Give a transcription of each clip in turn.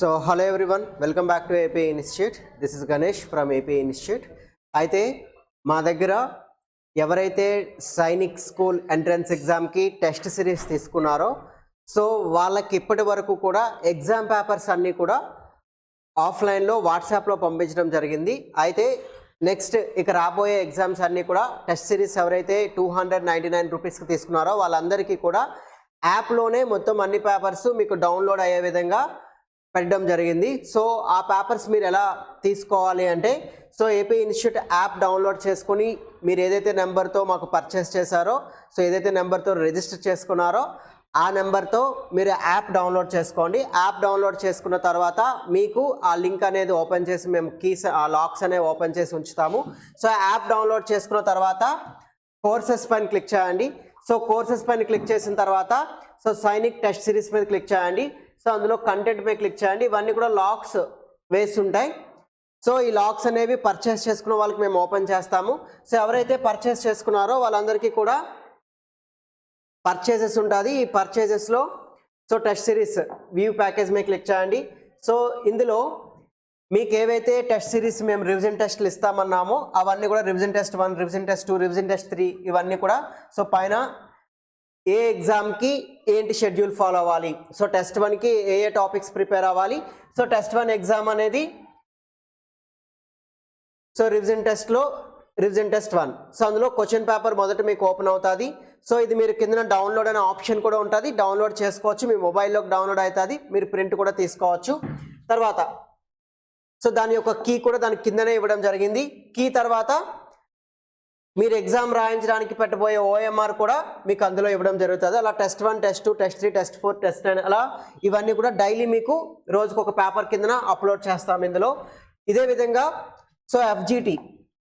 So hello everyone welcome back to AP institute this is Ganesh from AP institute అయితే మా దగ్గర ఎవరైతే Sainik school entrance ఎగ్జామ్కి test series తీసుకున్నారో సో వాళ్ళకి ఇప్పటి వరకు కూడా ఎగ్జామ్ పేపర్స్ అన్నీ కూడా ఆఫ్లైన్లో వాట్సాప్లో పంపించడం జరిగింది. అయితే నెక్స్ట్ ఇక రాబోయే ఎగ్జామ్స్ అన్నీ కూడా టెస్ట్ సిరీస్ ఎవరైతే టూ హండ్రెడ్ నైంటీ నైన్ రూపీస్కి తీసుకున్నారో వాళ్ళందరికీ కూడా యాప్లోనే మొత్తం అన్ని పేపర్స్ మీకు డౌన్లోడ్ అయ్యే విధంగా పెట్టడం జరిగింది. సో ఆ పేపర్స్ మీరు ఎలా తీసుకోవాలి అంటే so AP institute app download చేసుకుని మీరు ఏదైతే నెంబర్తో మాకు పర్చేస్ చేశారో సో ఏదైతే నెంబర్తో రిజిస్టర్ చేసుకున్నారో ఆ నెంబర్తో మీరు యాప్ డౌన్లోడ్ చేసుకోండి. యాప్ డౌన్లోడ్ చేసుకున్న తర్వాత మీకు ఆ లింక్ అనేది ఓపెన్ చేసి మేము కీస్ ఆ లాక్స్ అనేవి ఓపెన్ చేసి ఉంచుతాము. సో యాప్ డౌన్లోడ్ చేసుకున్న తర్వాత కోర్సెస్ పైన క్లిక్ చేయండి. సో కోర్సెస్ పైన క్లిక్ చేసిన తర్వాత సో సైనిక్ టెస్ట్ సిరీస్ మీద క్లిక్ చేయండి. సో అందులో కంటెంట్ పై క్లిక్ చేయండి. ఇవన్నీ కూడా లాక్స్ వేసి ఉంటాయి. సో ఈ లాక్స్ అనేవి పర్చేస్ చేసుకున్న వాళ్ళకి మేము ఓపెన్ చేస్తాము. సో ఎవరైతే పర్చేస్ చేసుకున్నారో వాళ్ళందరికీ కూడా పర్చేజెస్ ఉంటుంది. ఈ పర్చేజెస్లో so test series view package మీద క్లిక్ చేయండి. సో ఇందులో మీకు ఏవైతే టెస్ట్ సిరీస్ మేము రివిజన్ టెస్ట్లు ఇస్తామన్నామో అవన్నీ కూడా revision test one revision test two revision test three ఇవన్నీ కూడా సో పైన ఏ ఎగ్జామ్కి ఏంటి షెడ్యూల్ ఫాలో అవ్వాలి? సో టెస్ట్ వన్కి ఏ ఏ టాపిక్స్ ప్రిపేర్ అవ్వాలి? సో టెస్ట్ వన్ ఎగ్జామ్ అనేది సో రివిజన్ టెస్ట్లో రివిజన్ టెస్ట్ వన్. సో అందులో క్వశ్చన్ పేపర్ మొదట మీకు ఓపెన్ అవుతుంది. సో ఇది మీరు కింద డౌన్లోడ్ అనే ఆప్షన్ కూడా ఉంటుంది. డౌన్లోడ్ చేసుకోవచ్చు. మీ మొబైల్లోకి డౌన్లోడ్ అవుతుంది. మీరు ప్రింట్ కూడా తీసుకోవచ్చు. తర్వాత సో దాని యొక్క కీ కూడా దాని కిందనే ఇవ్వడం జరిగింది. కీ తర్వాత మీరు ఎగ్జామ్ రాయించడానికి పెట్టబోయే ఓఎంఆర్ కూడా మీకు అందులో ఇవ్వడం జరుగుతుంది. అలా test one test two test three test four test nine అలా ఇవన్నీ కూడా డైలీ మీకు రోజుకు ఒక పేపర్ కిందన అప్లోడ్ చేస్తాం ఇందులో. ఇదే విధంగా so FGT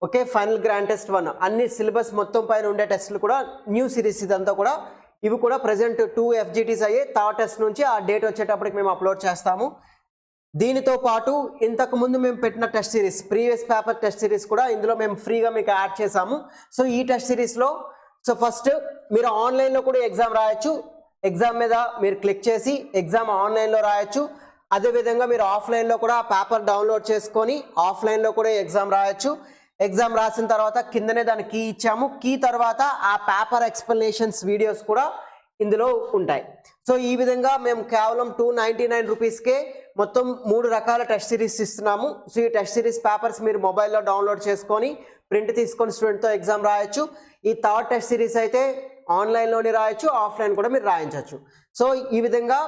okay final grand test one అన్ని సిలబస్ మొత్తం పైన ఉండే టెస్టులు కూడా న్యూ సిరీస్ ఇదంతా కూడా ఇవి కూడా ప్రజెంట్ టూ ఎఫ్జిటీస్ అయ్యే థర్డ్ టెస్ట్ నుంచి ఆ డేట్ వచ్చేటప్పటికి మేము అప్లోడ్ చేస్తాము. దీనితో పాటు ఇంతకుముందు మేము పెట్టిన test series previous paper test series కూడా ఇందులో మేము ఫ్రీగా మీకు యాడ్ చేసాము సో ఈ టెస్ట్ సిరీస్లో సో ఫస్ట్ మీరు ఆన్లైన్లో కూడా ఎగ్జామ్ రాయొచ్చు. ఎగ్జామ్ మీద మీరు క్లిక్ చేసి ఎగ్జామ్ ఆన్లైన్లో రాయొచ్చు. అదేవిధంగా మీరు ఆఫ్లైన్లో కూడా పేపర్ డౌన్లోడ్ చేసుకొని ఆఫ్లైన్లో కూడా ఎగ్జామ్ రాయొచ్చు. ఎగ్జామ్ రాసిన తర్వాత కిందనే దాని కీ ఇచ్చాము. కీ తర్వాత ఆ పేపర్ ఎక్స్ప్లెనేషన్స్ వీడియోస్ కూడా ఇందులో ఉంటాయి. సో ఈ విధంగా మేము కేవలం టూ నైంటీ నైన్ రూపీస్కే మొత్తం మూడు రకాల టెస్ట్ సిరీస్ ఇస్తున్నాము. సో ఈ టెస్ట్ సిరీస్ పేపర్స్ మీరు మొబైల్లో డౌన్లోడ్ చేసుకొని ప్రింట్ తీసుకొని స్టూడెంట్తో ఎగ్జామ్ రాయొచ్చు. ఈ థర్డ్ టెస్ట్ సిరీస్ అయితే ఆన్లైన్లోనే రాయొచ్చు ఆఫ్లైన్ కూడా మీరు రాయించవచ్చు సో ఈ విధంగా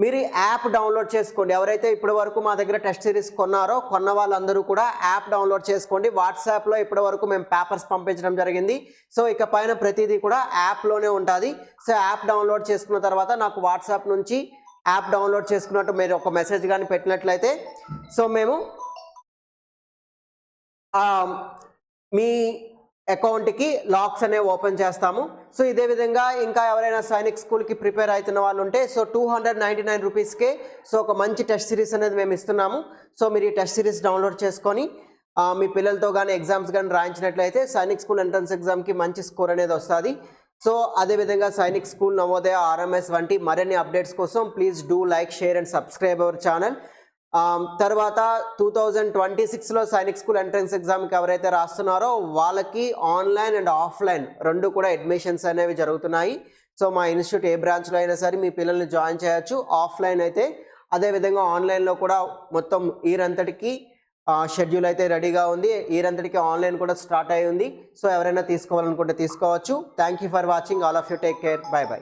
మీరు యాప్ డౌన్లోడ్ చేసుకోండి. ఎవరైతే ఇప్పటి వరకు మా దగ్గర టెస్ట్ సిరీస్ కొన్నారో కొన్న వాళ్ళందరూ కూడా యాప్ డౌన్లోడ్ చేసుకోండి. వాట్సాప్లో ఇప్పటి వరకు మేము పేపర్స్ పంపించడం జరిగింది. సో ఇక పైన ప్రతిదీ కూడా యాప్లోనే ఉంటుంది. సో యాప్ డౌన్లోడ్ చేసుకున్న తర్వాత నాకు వాట్సాప్ నుంచి యాప్ డౌన్లోడ్ చేసుకున్నట్టు మీరు ఒక మెసేజ్ కానీ పెట్టినట్లయితే సో మేము మీ అకౌంట్కి లాక్స్ అనేవి ఓపెన్ చేస్తాము. సో ఇదే విధంగా ఇంకా ఎవరైనా సైనిక్ స్కూల్కి ప్రిపేర్ అవుతున్న వాళ్ళు ఉంటే so two hundred ninety nine రూపీస్కే సో ఒక మంచి టెస్ట్ సిరీస్ అనేది మేము ఇస్తున్నాము. సో మీరు ఈ టెస్ట్ సిరీస్ డౌన్లోడ్ చేసుకొని మీ పిల్లలతో కానీ ఎగ్జామ్స్ కానీ రాయించినట్లయితే సైనిక్ స్కూల్ ఎంట్రన్స్ ఎగ్జామ్కి మంచి స్కోర్ అనేది వస్తుంది. సో అదేవిధంగా సైనిక్ స్కూల్ నవోదయ ఆర్ఎంఎస్ వంటి మరిన్ని అప్డేట్స్ కోసం please do like share and subscribe our channel తర్వాత టూ థౌజండ్ ట్వంటీ సిక్స్లో సైనిక్ స్కూల్ ఎంట్రన్స్ ఎగ్జామ్కి ఎవరైతే రాస్తున్నారో వాళ్ళకి ఆన్లైన్ అండ్ ఆఫ్లైన్ రెండు కూడా అడ్మిషన్స్ అనేవి జరుగుతున్నాయి. సో మా ఇన్స్టిట్యూట్ ఏ బ్రాంచ్లో అయినా సరే మీ పిల్లల్ని జాయిన్ చేయొచ్చు. ఆఫ్లైన్ అయితే అదేవిధంగా ఆన్లైన్లో కూడా మొత్తం ఈరంతటికి అంతటికి షెడ్యూల్ అయితే రెడీగా ఉంది. ఈరంతటికి ఆన్లైన్ కూడా స్టార్ట్ అయి ఉంది. సో ఎవరైనా తీసుకోవాలనుకుంటే తీసుకోవచ్చు. Thank you for watching all of you take care bye bye